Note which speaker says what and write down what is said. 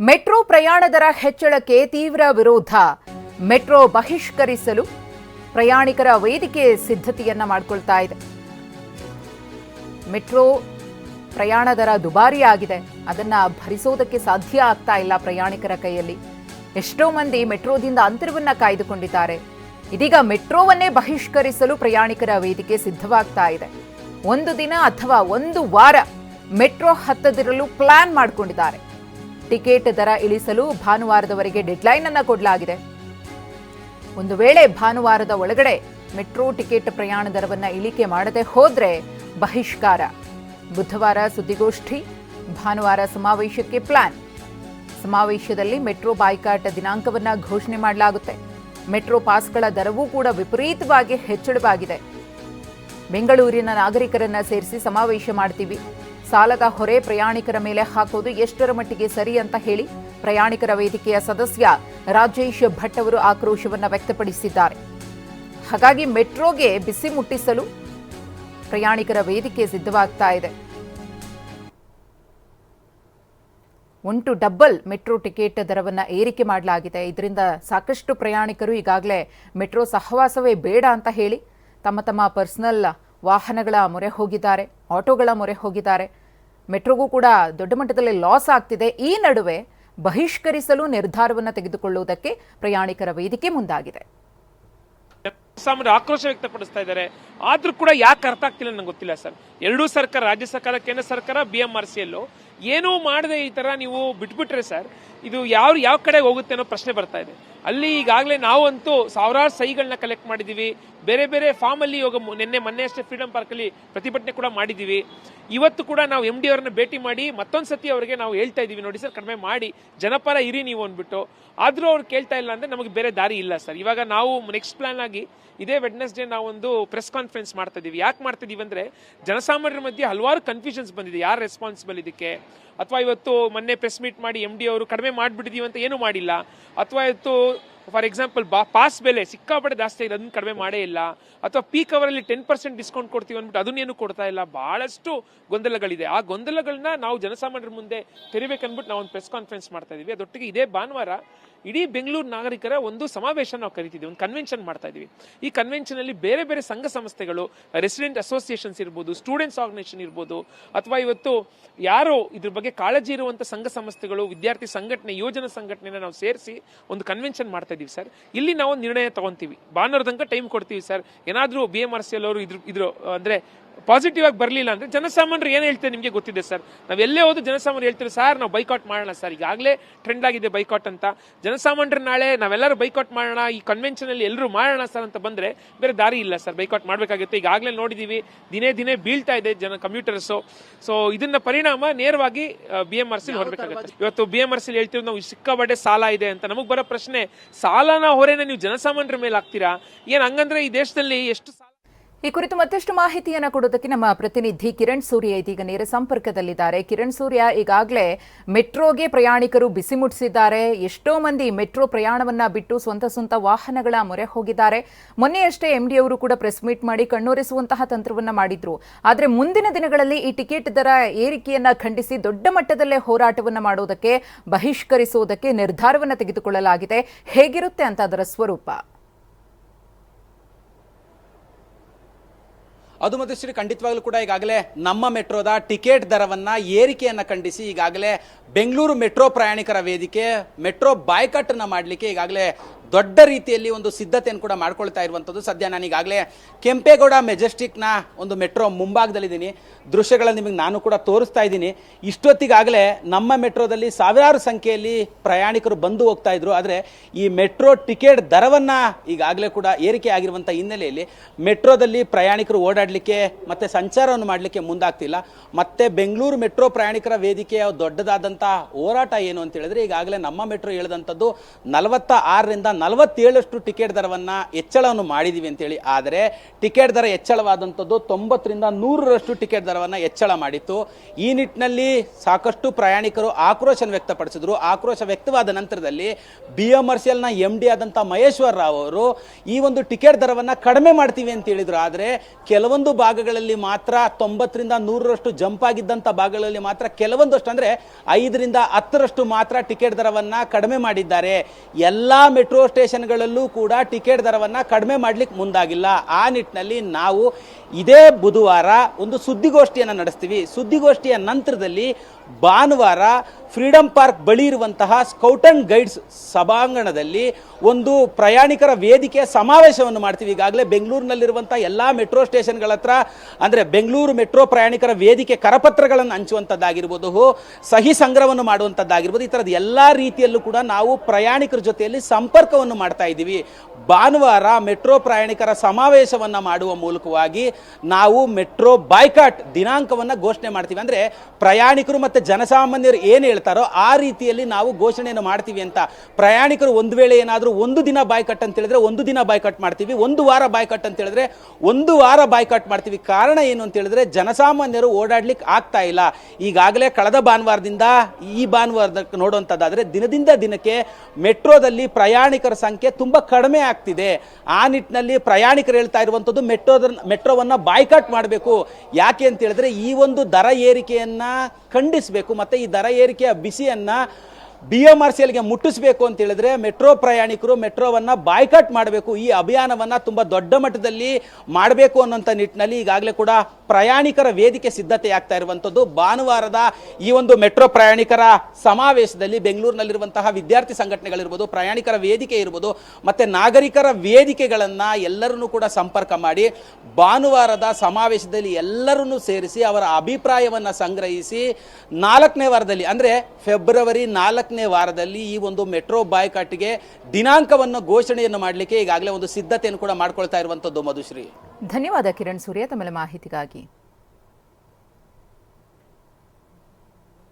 Speaker 1: Metro ಪ್ರಯಾಣ ದರ ಹೆಚ್ಚಳಕ್ಕೆ ತೀವ್ರ ವಿರೋಧ. ಮೆಟ್ರೋ ಬಹಿಷ್ಕರಿಸಲು ಪ್ರಯಾಣಿಕರ ವೇದಿಕೆ ಸಿದ್ಧತೆಯನ್ನ ಮಾಡಿಕೊಳ್ತಾ ಇದೆ. ಮೆಟ್ರೋ ಪ್ರಯಾಣ ದರ ದುಬಾರಿ ಆಗಿದೆ ಅದನ್ನ ಭರಿಸೋದಕ್ಕೆ ಸಾಧ್ಯ ಆಗ್ತಾ ಇಲ್ಲ ಪ್ರಯಾಣಿಕರ ಕೈಯಲ್ಲಿ. ಎಷ್ಟೋ ಮಂದಿ ಮೆಟ್ರೋದಿಂದ ಅಂತರವನ್ನ ಕಾಯ್ದುಕೊಂಡಿದ್ದಾರೆ. ಇದೀಗ ಮೆಟ್ರೋವನ್ನೇ ಬಹಿಷ್ಕರಿಸಲು ಪ್ರಯಾಣಿಕರ ವೇದಿಕೆ ಸಿದ್ಧವಾಗ್ತಾ ಇದೆ. ಒಂದು ದಿನ ಅಥವಾ ಒಂದು ವಾರ ಮೆಟ್ರೋ ಹತ್ತದಿರಲು ಪ್ಲಾನ್ ಮಾಡಿಕೊಂಡಿದ್ದಾರೆ. ಟಿಕೆಟ್ ದರ ಇಳಿಸಲು ಭಾನುವಾರದವರೆಗೆ ಡೆಡ್ಲೈನ್ ಅನ್ನು ಕೊಡಲಾಗಿದೆ. ಒಂದು ವೇಳೆ ಭಾನುವಾರದ ಒಳಗಡೆ ಮೆಟ್ರೋ ಟಿಕೆಟ್ ಪ್ರಯಾಣ ದರವನ್ನು ಇಳಿಕೆ ಮಾಡದೆ ಹೋದರೆ ಬಹಿಷ್ಕಾರ. ಬುಧವಾರ ಸುದ್ದಿಗೋಷ್ಠಿ, ಭಾನುವಾರ ಸಮಾವೇಶಕ್ಕೆ ಪ್ಲಾನ್ ಸಮಾವೇಶದಲ್ಲಿ ಮೆಟ್ರೋ ಬಾಯ್ಕಾಟ್ ದಿನಾಂಕವನ್ನ ಘೋಷಣೆ ಮಾಡಲಾಗುತ್ತೆ. ಮೆಟ್ರೋ ಪಾಸ್ಗಳ ದರವೂ ಕೂಡ ವಿಪರೀತವಾಗಿ ಹೆಚ್ಚಳವಾಗಿದೆ. ಬೆಂಗಳೂರಿನ ನಾಗರಿಕರನ್ನ ಸೇರಿಸಿ ಸಮಾವೇಶ ಮಾಡ್ತೀವಿ. ಸಾಲದ ಹೊರೆ ಪ್ರಯಾಣಿಕರ ಮೇಲೆ ಹಾಕೋದು ಎಷ್ಟರ ಮಟ್ಟಿಗೆ ಸರಿ ಅಂತ ಹೇಳಿ ಪ್ರಯಾಣಿಕರ ವೇದಿಕೆಯ ಸದಸ್ಯ ರಾಜೇಶ್ ಭಟ್ ಅವರು ಆಕ್ರೋಶವನ್ನು ವ್ಯಕ್ತಪಡಿಸಿದ್ದಾರೆ. ಹಾಗಾಗಿ ಮೆಟ್ರೋಗೆ ಬಿಸಿ ಮುಟ್ಟಿಸಲು ಪ್ರಯಾಣಿಕರ ವೇದಿಕೆ ಸಿದ್ಧವಾಗ್ತಾ ಇದೆ. ಒಂಟು ಡಬ್ಬಲ್ ಮೆಟ್ರೋ ಟಿಕೆಟ್ ದರವನ್ನು ಏರಿಕೆ ಮಾಡಲಾಗಿದೆ. ಇದರಿಂದ ಸಾಕಷ್ಟು ಪ್ರಯಾಣಿಕರು ಈಗಾಗಲೇ ಮೆಟ್ರೋ ಸಹವಾಸವೇ ಬೇಡ ಅಂತ ಹೇಳಿ ತಮ್ಮ ತಮ್ಮ ಪರ್ಸನಲ್ ವಾಹನಗಳ ಮೊರೆ ಹೋಗಿದ್ದಾರೆ, ಆಟೋಗಳ ಮೊರೆ ಹೋಗಿದ್ದಾರೆ. ಮೆಟ್ರೋಗೂ ಕೂಡ ದೊಡ್ಡ ಮಟ್ಟದಲ್ಲಿ ಲಾಸ್ ಆಗ್ತಿದೆ. ಈ ನಡುವೆ ಬಹಿಷ್ಕರಿಸಲು ನಿರ್ಧಾರವನ್ನು ತೆಗೆದುಕೊಳ್ಳುವುದಕ್ಕೆ ಪ್ರಯಾಣಿಕರ ವೇದಿಕೆ ಮುಂದಾಗಿದೆ.
Speaker 2: ಸಾಮಾನ್ಯ ಆಕ್ರೋಶ ವ್ಯಕ್ತಪಡಿಸ್ತಾ ಇದ್ದಾರೆ. ಆದ್ರೂ ಕೂಡ ಯಾಕೆ ಅರ್ಥ ಆಗ್ತಿಲ್ಲ ನಂಗೆ ಗೊತ್ತಿಲ್ಲ ಸರ್. ಎರಡೂ ಸರ್ಕಾರ, ರಾಜ್ಯ ಸರ್ಕಾರ, ಕೇಂದ್ರ ಸರ್ಕಾರ ಬಿ ಎಂ ಆರ್ ಸಿ ಎಲ್ಲು ಏನೂ ಮಾಡದೆ ಈ ತರ ನೀವು ಬಿಟ್ಬಿಟ್ರೆ ಸರ್, ಇದು ಯಾವ ಯಾವ ಕಡೆ ಹೋಗುತ್ತೆ ಅನ್ನೋ ಪ್ರಶ್ನೆ ಬರ್ತಾ ಇದೆ. ಅಲ್ಲಿ ಈಗಾಗಲೇ ನಾವಂತೂ ಸಾವಿರಾರು ಸಹಿಗಳನ್ನ ಕಲೆಕ್ಟ್ ಮಾಡಿದ್ದೀವಿ ಬೇರೆ ಬೇರೆ ಫಾರ್ಮ್ ಅಲ್ಲಿ ಇವಾಗ ನಿನ್ನೆ ಮೊನ್ನೆ ಅಷ್ಟೇ ಫ್ರೀಡಂ ಪಾರ್ಕ್ ಅಲ್ಲಿ ಪ್ರತಿಭಟನೆ ಕೂಡ ಮಾಡಿದ್ದೀವಿ ಇವತ್ತು ಕೂಡ ನಾವು ಎಂ ಡಿ ಅವರನ್ನ ಭೇಟಿ ಮಾಡಿ ಮತ್ತೊಂದು ಸತಿ ಅವರಿಗೆ ನಾವು ಹೇಳ್ತಾ ಇದೀವಿ. ನೋಡಿ ಸರ್, ಕಡಿಮೆ ಮಾಡಿ. ಜನಪರ ಇರಿ ನೀವು ಅಂದ್ಬಿಟ್ಟು. ಆದರೂ ಅವ್ರು ಕೇಳ್ತಾ ಇಲ್ಲ ಅಂದ್ರೆ ನಮಗೆ ಬೇರೆ ದಾರಿ ಇಲ್ಲ ಸರ್. ಇವಾಗ ನಾವು ನೆಕ್ಸ್ಟ್ ಪ್ಲಾನ್ ಆಗಿ ಇದೇ ವೆಡ್ನೆಸ್ಡೇ ನಾವೊಂದು ಪ್ರೆಸ್ ಕಾನ್ಫರೆನ್ಸ್ ಮಾಡ್ತಾ ಇದೀವಿ. ಯಾಕೆ ಮಾಡ್ತಾ ಇದೀವಿ ಅಂದ್ರೆ ಜನಸಾಮಾನ್ಯರ ಮಧ್ಯೆ ಹಲವಾರು ಕನ್ಫ್ಯೂಷನ್ಸ್ ಬಂದಿದೆ. ಯಾರು ರೆಸ್ಪಾನ್ಸಿಬಲ್ ಇದಕ್ಕೆ? ಅಥವಾ ಇವತ್ತು ಮೊನ್ನೆ ಪ್ರೆಸ್ ಮೀಟ್ ಮಾಡಿ ಎಂ ಡಿ ಅವರು ಕಡಿಮೆ ಮಾಡಿಬಿಟ್ಟಿದ್ದೀವಿ ಅಂತ ಏನು ಮಾಡಿಲ್ಲ? ಅಥವಾ ಇವತ್ತು you. ಫಾರ್ ಎಕ್ಸಾಂಪಲ್ ಬಾ ಪಾಸ್ ಬೆಲೆ ಸಿಕ್ಕಾಪಟ್ಟೆ ಜಾಸ್ತಿ ಇದೆ ಅದನ್ನು ಕಡಿಮೆ ಮಾಡೇ ಇಲ್ಲ. ಅಥವಾ ಪೀಕ್ ಅವರಲ್ಲಿ ಟೆನ್ ಪರ್ಸೆಂಟ್ ಡಿಸ್ಕೌಂಟ್ ಕೊಡ್ತೀವಿ ಅಂದ್ಬಿಟ್ಟು ಅದನ್ನೇನು ಕೊಡ್ತಾ ಇಲ್ಲ. ಬಹಳಷ್ಟು ಗೊಂದಲಗಳಿದೆ. ಆ ಗೊಂದಲಗಳನ್ನ ನಾವು ಜನಸಾಮಾನ್ಯರ ಮುಂದೆ ತೆರಿಬೇಕನ್ಬಿಟ್ಟು ನಾವು ಒಂದು ಪ್ರೆಸ್ ಕಾನ್ಫರೆನ್ಸ್ ಮಾಡ್ತಾ ಇದೀವಿ. ಅದೊಟ್ಟಿಗೆ ಇದೇ ಭಾನುವಾರ ಇಡೀ ಬೆಂಗಳೂರು ನಾಗರಿಕರ ಒಂದು ಸಮಾವೇಶ ನಾವು ಕರಿತಿದ್ದೀವಿ ಒಂದು ಕನ್ವೆನ್ಷನ್ ಮಾಡ್ತಾ ಇದೀವಿ. ಈ ಕನ್ವೆನ್ಷನ್ ಅಲ್ಲಿ ಬೇರೆ ಬೇರೆ ಸಂಘ ಸಂಸ್ಥೆಗಳು ರೆಸಿಡೆಂಟ್ ಅಸೋಸಿಯೇಷನ್ಸ್ ಇರ್ಬೋದು ಸ್ಟೂಡೆಂಟ್ಸ್ ಆರ್ಗನೈಸೇಷನ್ ಇರ್ಬೋದು, ಅಥವಾ ಇವತ್ತು ಯಾರು ಇದ್ರ ಬಗ್ಗೆ ಕಾಳಜಿ ಇರುವಂತ ಸಂಘ ಸಂಸ್ಥೆಗಳು, ವಿದ್ಯಾರ್ಥಿ ಸಂಘಟನೆ, ಯುವಜನ ಸಂಘಟನೆನ ನಾವು ಸೇರಿಸಿ ಒಂದು ಕನ್ವೆನ್ಷನ್ ಮಾಡ್ತಾ ಇದೀವಿ ಸರ್. ಇಲ್ಲಿ ನಾವು ನಿರ್ಣಯ ತಗೊಂತೀವಿ. ಭಾನುವಾರ ತನಕ ಟೈಮ್ ಕೊಡ್ತೀವಿ ಸರ್. ಏನಾದರೂ B M R C L ಅವರು ಇದ್ರು ಇದ್ರು, ಅಂದ್ರೆ ಪಾಸಿಟಿವ್ ಆಗಿ ಬರಲಿಲ್ಲ ಅಂದ್ರೆ ಜನಸಾಮಾನ್ಯರು ಏನು ಹೇಳ್ತಾರೆ ನಿಮಗೆ ಗೊತ್ತಿದೆ ಸರ್? ನಾವು ಎಲ್ಲೇ ಹೋದ್ರು ಜನಸಾಮಾನ್ಯರು ಹೇಳ್ತಾರೆ ಸರ್ ನಾವು ಬೈಕಾಟ್ ಮಾಡೋಣ ಸರ್. ಈಗಾಗಲೇ ಟ್ರೆಂಡ್ ಆಗಿದೆ ಬೈಕಾಟ್ ಅಂತ. ಜನಸಾಮಾನ್ಯರು ನಾಳೆ ನಾವೆಲ್ಲರೂ ಬೈಕಾಟ್ ಮಾಡೋಣ ಈ ಕನ್ವೆನ್ಷನ್ ಅಲ್ಲಿ ಎಲ್ಲರೂ ಮಾಡೋಣ ಸರ್ ಅಂತ ಬಂದ್ರೆ ಬೇರೆ ದಾರಿ ಇಲ್ಲ ಸರ್ ಬೈಕಾಟ್ ಮಾಡಬೇಕಾಗುತ್ತೆ. ಈಗಾಗಲೇ ನೋಡಿದೀವಿ ದಿನೇ ದಿನೇ ಬೀಳ್ತಾ ಇದೆ ಜನ ಕಂಪ್ಯೂಟರ್ಸ್ ಸೊ ಇದನ್ನ ಪರಿಣಾಮ ನೇರವಾಗಿ ಬಿ ಎಂ ಆರ್ ಹೊರಬೇಕಾಗುತ್ತೆ ಇವತ್ತು ಬಿ ಎಂ ಆರ್ ಸಿ ಹೇಳ್ತೀವಿ ನಾವು ಸಿಕ್ಕಾಬಟ್ಟೆ ಸಾಲ ಇದೆ ಅಂತ. ನಮಗೆ ಬರೋ ಪ್ರಶ್ನೆ ಸಾಲನ ಹೊರೆನ ನೀವು ಜನಸಾಮಾನ್ಯರ ಮೇಲೆ ಹಾಕ್ತೀರಾ? ಏನ್ ಹಂಗಂದ್ರೆ ಈ ದೇಶದಲ್ಲಿ ಎಷ್ಟು
Speaker 1: ಈ ಕುರಿತು ಮತ್ತಷ್ಟು ಮಾಹಿತಿಯನ್ನು ಕೊಡೋದಕ್ಕೆ ನಮ್ಮ ಪ್ರತಿನಿಧಿ ಕಿರಣ್ ಸೂರ್ಯ ಇದೀಗ ನೇರ ಸಂಪರ್ಕದಲ್ಲಿದ್ದಾರೆ. ಕಿರಣ್ ಸೂರ್ಯ, ಈಗಾಗಲೇ ಮೆಟ್ರೋಗೆ ಪ್ರಯಾಣಿಕರು ಬಿಸಿ ಮುಟ್ಟಿಸಿದ್ದಾರೆ ಎಷ್ಟೋ ಮಂದಿ ಮೆಟ್ರೋ ಪ್ರಯಾಣವನ್ನ ಬಿಟ್ಟು ಸ್ವಂತ ಸ್ವಂತ ವಾಹನಗಳ ಮೊರೆ ಹೋಗಿದ್ದಾರೆ. ಮೊನ್ನೆಯಷ್ಟೇ ಎಂಡಿ ಅವರು ಕೂಡ ಪ್ರೆಸ್ ಮೀಟ್ ಮಾಡಿ ಕಣ್ಣೊರೆಸುವಂತಹ ತಂತ್ರವನ್ನ ಮಾಡಿದ್ರು. ಆದರೆ ಮುಂದಿನ ದಿನಗಳಲ್ಲಿ ಈ ಟಿಕೆಟ್ ದರ ಏರಿಕೆಯನ್ನ ಖಂಡಿಸಿ ದೊಡ್ಡ ಮಟ್ಟದಲ್ಲೇ ಹೋರಾಟವನ್ನ ಮಾಡೋದಕ್ಕೆ ಬಹಿಷ್ಕರಿಸುವುದಕ್ಕೆ ನಿರ್ಧಾರವನ್ನ ತೆಗೆದುಕೊಳ್ಳಲಾಗಿದೆ. ಹೇಗಿರುತ್ತೆ ಅಂತ ಅದರ ಸ್ವರೂಪ?
Speaker 3: ಅದು ಮತ್ತು ಶ್ರೀ ಖಂಡಿತವಾಗ್ಲೂ ಕೂಡ ಈಗಾಗಲೇ ನಮ್ಮ ಮೆಟ್ರೋದ ಟಿಕೆಟ್ ದರವನ್ನ ಏರಿಕೆಯನ್ನ ಖಂಡಿಸಿ ಈಗಾಗಲೇ ಬೆಂಗಳೂರು ಮೆಟ್ರೋ ಪ್ರಯಾಣಿಕರ ವೇದಿಕೆ, ಮೆಟ್ರೋ ಬಾಯ್ಕಟ್ ಅನ್ನ ಮಾಡಲಿಕ್ಕೆ ಈಗಾಗಲೇ ದೊಡ್ಡ ರೀತಿಯಲ್ಲಿ ಒಂದು ಸಿದ್ಧತೆಯನ್ನು ಕೂಡ ಮಾಡ್ಕೊಳ್ತಾ ಇರುವಂಥದ್ದು. ಸದ್ಯ ನಾನು ಈಗಾಗಲೇ ಕೆಂಪೇಗೌಡ ಮೆಜೆಸ್ಟಿಕ್ನ ಒಂದು ಮೆಟ್ರೋ ಮುಂಭಾಗದಲ್ಲಿದ್ದೀನಿ. ದೃಶ್ಯಗಳನ್ನು ನಿಮಗೆ ನಾನು ಕೂಡ ತೋರಿಸ್ತಾ ಇದ್ದೀನಿ. ಇಷ್ಟೊತ್ತಿಗಾಗಲೇ ನಮ್ಮ ಮೆಟ್ರೋದಲ್ಲಿ ಸಾವಿರಾರು ಸಂಖ್ಯೆಯಲ್ಲಿ ಪ್ರಯಾಣಿಕರು ಬಂದು ಹೋಗ್ತಾ ಇದ್ರು. ಆದರೆ ಈ ಮೆಟ್ರೋ ಟಿಕೆಟ್ ದರವನ್ನ ಈಗಾಗಲೇ ಕೂಡ ಏರಿಕೆ ಆಗಿರುವಂಥ ಹಿನ್ನೆಲೆಯಲ್ಲಿ ಮೆಟ್ರೋದಲ್ಲಿ ಪ್ರಯಾಣಿಕರು ಓಡಾಡಲಿಕ್ಕೆ ಮತ್ತೆ ಸಂಚಾರವನ್ನು ಮಾಡಲಿಕ್ಕೆ ಮುಂದಾಗ್ತಿಲ್ಲ. ಮತ್ತೆ ಬೆಂಗಳೂರು ಮೆಟ್ರೋ ಪ್ರಯಾಣಿಕರ ವೇದಿಕೆಯ ದೊಡ್ಡದಾದಂಥ ಹೋರಾಟ ಏನು ಅಂತ ಹೇಳಿದ್ರೆ ಈಗಾಗಲೇ ನಮ್ಮ ಮೆಟ್ರೋ ಹೇಳಿದಂಥದ್ದು ನಲವತ್ತ ಆರರಿಂದ ನಲವತ್ತೇಳಷ್ಟು ಟಿಕೆಟ್ ದರವನ್ನು ಹೆಚ್ಚಳವನ್ನು ಮಾಡಿದ್ದೀವಿ ಅಂತೇಳಿ ಆದರೆ ಟಿಕೆಟ್ ದರ ಹೆಚ್ಚಳವಾದಂಥದ್ದು ತೊಂಬತ್ತರಿಂದ ನೂರರಷ್ಟು ಟಿಕೆಟ್ ದರವನ್ನು ಹೆಚ್ಚಳ ಮಾಡಿತ್ತು. ಈ ನಿಟ್ಟಿನಲ್ಲಿ ಸಾಕಷ್ಟು ಪ್ರಯಾಣಿಕರು ಆಕ್ರೋಶ ವ್ಯಕ್ತಪಡಿಸಿದ್ರು. ಆಕ್ರೋಶ ವ್ಯಕ್ತವಾದ ನಂತರದಲ್ಲಿ ಬಿ ಎಂ ಆರ್ ಸಿ ಎಲ್ನ ಎಂ ಡಿ ಆದಂಥ ಮಹೇಶ್ವರ ರಾವ್ ಅವರು ಈ ಒಂದು ಟಿಕೆಟ್ ದರವನ್ನು ಕಡಿಮೆ ಮಾಡ್ತೀವಿ ಅಂತ ಹೇಳಿದರು. ಆದರೆ ಕೆಲವೊಂದು ಭಾಗಗಳಲ್ಲಿ ಮಾತ್ರ ತೊಂಬತ್ತರಿಂದ ನೂರರಷ್ಟು ಜಂಪ್ ಆಗಿದ್ದಂಥ ಭಾಗಗಳಲ್ಲಿ ಮಾತ್ರ ಕೆಲವೊಂದಷ್ಟು ಅಂದರೆ ಐದರಿಂದ ಹತ್ತರಷ್ಟು ಮಾತ್ರ ಟಿಕೆಟ್ ದರವನ್ನು ಕಡಿಮೆ ಮಾಡಿದ್ದಾರೆ. ಎಲ್ಲ ಮೆಟ್ರೋ ಸ್ಟೇಷನ್ಗಳಲ್ಲೂ ಕೂಡ ಟಿಕೆಟ್ ದರವನ್ನು ಕಡಿಮೆ ಮಾಡಲಿಕ್ಕೆ ಮುಂದಾಗಿಲ್ಲ. ಆ ನಿಟ್ಟಿನಲ್ಲಿ ನಾವು ಇದೇ ಬುಧವಾರ ಒಂದು ಸುದ್ದಿಗೋಷ್ಠಿಯನ್ನು ನಡೆಸ್ತೀವಿ. ಸುದ್ದಿಗೋಷ್ಠಿಯ ನಂತರದಲ್ಲಿ ಭಾನುವಾರ ಫ್ರೀಡಂ ಪಾರ್ಕ್ ಬಳಿ ಇರುವಂತಹ ಸ್ಕೌಟ್ ಅಂಡ್ ಗೈಡ್ಸ್ ಸಭಾಂಗಣದಲ್ಲಿ ಒಂದು ಪ್ರಯಾಣಿಕರ ವೇದಿಕೆಯ ಸಮಾವೇಶವನ್ನು ಮಾಡ್ತೀವಿ. ಈಗಾಗಲೇ ಬೆಂಗಳೂರಿನಲ್ಲಿರುವಂಥ ಎಲ್ಲ ಮೆಟ್ರೋ ಸ್ಟೇಷನ್ಗಳ ಹತ್ರ, ಅಂದರೆ ಬೆಂಗಳೂರು ಮೆಟ್ರೋ ಪ್ರಯಾಣಿಕರ ವೇದಿಕೆ ಕರಪತ್ರಗಳನ್ನು ಹಂಚುವಂಥದ್ದಾಗಿರ್ಬೋದು, ಸಹಿ ಸಂಗ್ರಹವನ್ನು ಮಾಡುವಂಥದ್ದಾಗಿರ್ಬೋದು, ಈ ಥರದ ಎಲ್ಲ ರೀತಿಯಲ್ಲೂ ಕೂಡ ನಾವು ಪ್ರಯಾಣಿಕರ ಜೊತೆಯಲ್ಲಿ ಸಂಪರ್ಕವನ್ನು ಮಾಡ್ತಾ ಇದ್ದೀವಿ. ಭಾನುವಾರ ಮೆಟ್ರೋ ಪ್ರಯಾಣಿಕರ ಸಮಾವೇಶವನ್ನು ಮಾಡುವ ಮೂಲಕವಾಗಿ ನಾವು ಮೆಟ್ರೋ ಬಾಯ್ಕಾಟ್ ದಿನಾಂಕವನ್ನು ಘೋಷಣೆ ಮಾಡ್ತೀವಿ. ಅಂದರೆ ಪ್ರಯಾಣಿಕರು ಮತ್ತು ಜನಸಾಮಾನ್ಯರು ಏನು ಹೇಳ್ತಾರೋ ಆ ರೀತಿಯಲ್ಲಿ ನಾವು ಘೋಷಣೆಯನ್ನು ಮಾಡ್ತೀವಿ ಅಂತ. ಪ್ರಯಾಣಿಕರು ಒಂದು ವೇಳೆ ಏನಾದರೂ ಒಂದು ದಿನ ಬಾಯ್ಕಟ್ ಅಂತ ಹೇಳಿದ್ರೆ ಒಂದು ದಿನ ಬಾಯ್ಕಟ್ ಮಾಡ್ತೀವಿ, ಒಂದು ವಾರ ಬಾಯ್ಕಟ್ ಅಂತ ಹೇಳಿದ್ರೆ ಒಂದು ವಾರ ಬಾಯ್ಕಟ್ ಮಾಡ್ತೀವಿ. ಕಾರಣ ಏನು ಅಂತ ಹೇಳಿದ್ರೆ ಜನಸಾಮಾನ್ಯರು ಓಡಾಡ್ಲಿಕ್ಕೆ ಆಗ್ತಾ ಇಲ್ಲ. ಈಗಾಗಲೇ ಕಳೆದ ಭಾನುವಾರದಿಂದ ಈ ಭಾನುವಾರದ ನೋಡುವಂಥದ್ದಾದರೆ ದಿನದಿಂದ ದಿನಕ್ಕೆ ಮೆಟ್ರೋದಲ್ಲಿ ಪ್ರಯಾಣಿಕರ ಸಂಖ್ಯೆ ತುಂಬ ಕಡಿಮೆ ಆಗ್ತಿದೆ. ಆ ನಿಟ್ಟಿನಲ್ಲಿ ಪ್ರಯಾಣಿಕರು ಹೇಳ್ತಾ ಇರುವಂಥದ್ದು ಮೆಟ್ರೋದ ಮೆಟ್ರೋವನ್ನು ಬಾಯ್ಕಟ್ ಮಾಡಬೇಕು. ಯಾಕೆ ಅಂತ ಹೇಳಿದ್ರೆ ಈ ಒಂದು ದರ ಏರಿಕೆಯನ್ನು ಖಂಡಿಸಬೇಕು. ಮತ್ತು ಈ ದರ ಏರಿಕೆಯ ಬಿಸಿಯನ್ನ ಬಿ ಎಂ ಆರ್ ಸಿ ಎಲ್ಗೆ ಮುಟ್ಟಿಸಬೇಕು ಅಂತ ಹೇಳಿದ್ರೆ ಮೆಟ್ರೋ ಪ್ರಯಾಣಿಕರು ಮೆಟ್ರೋವನ್ನು ಬಾಯ್ಕಾಟ್ ಮಾಡಬೇಕು, ಈ ಅಭಿಯಾನವನ್ನು ತುಂಬ ದೊಡ್ಡ ಮಟ್ಟದಲ್ಲಿ ಮಾಡಬೇಕು ಅನ್ನೋಂಥ ನಿಟ್ಟಿನಲ್ಲಿ ಈಗಾಗಲೇ ಕೂಡ ಪ್ರಯಾಣಿಕರ ವೇದಿಕೆ ಸಿದ್ಧತೆ ಆಗ್ತಾ ಇರುವಂಥದ್ದು ಭಾನುವಾರದ ಈ ಒಂದು ಮೆಟ್ರೋ ಪ್ರಯಾಣಿಕರ ಸಮಾವೇಶದಲ್ಲಿ ಬೆಂಗಳೂರಿನಲ್ಲಿರುವಂತಹ ವಿದ್ಯಾರ್ಥಿ ಸಂಘಟನೆಗಳಿರ್ಬೋದು, ಪ್ರಯಾಣಿಕರ ವೇದಿಕೆ ಇರ್ಬೋದು, ಮತ್ತು ನಾಗರಿಕರ ವೇದಿಕೆಗಳನ್ನು ಎಲ್ಲರನ್ನೂ ಕೂಡ ಸಂಪರ್ಕ ಮಾಡಿ, ಭಾನುವಾರದ ಸಮಾವೇಶದಲ್ಲಿ ಎಲ್ಲರನ್ನೂ ಸೇರಿಸಿ ಅವರ ಅಭಿಪ್ರಾಯವನ್ನು ಸಂಗ್ರಹಿಸಿ ನಾಲ್ಕನೇ ವಾರದಲ್ಲಿ, ಅಂದರೆ ಫೆಬ್ರವರಿ ನಾಲ್ಕನೇ ವಾರದಲ್ಲಿ ಈ ಒಂದು ಮೆಟ್ರೋ ಬಾಯ್ಕಾಟ್ಗೆ ದಿನಾಂಕವನ್ನು ಘೋಷಣೆಯನ್ನು ಮಾಡಲಿಕ್ಕೆ ಈಗಾಗಲೇ ಒಂದು ಸಿದ್ಧತೆಯನ್ನು ಕೂಡ ಮಾಡ್ಕೊಳ್ತಾ ಇರುವಂಥದ್ದು ಮಧುಶ್ರೀ.
Speaker 1: ಧನ್ಯವಾದ ಕಿರಣ್ ಸೂರ್ಯ ತಮ್ಮ ಮಾಹಿತಿಗಾಗಿ.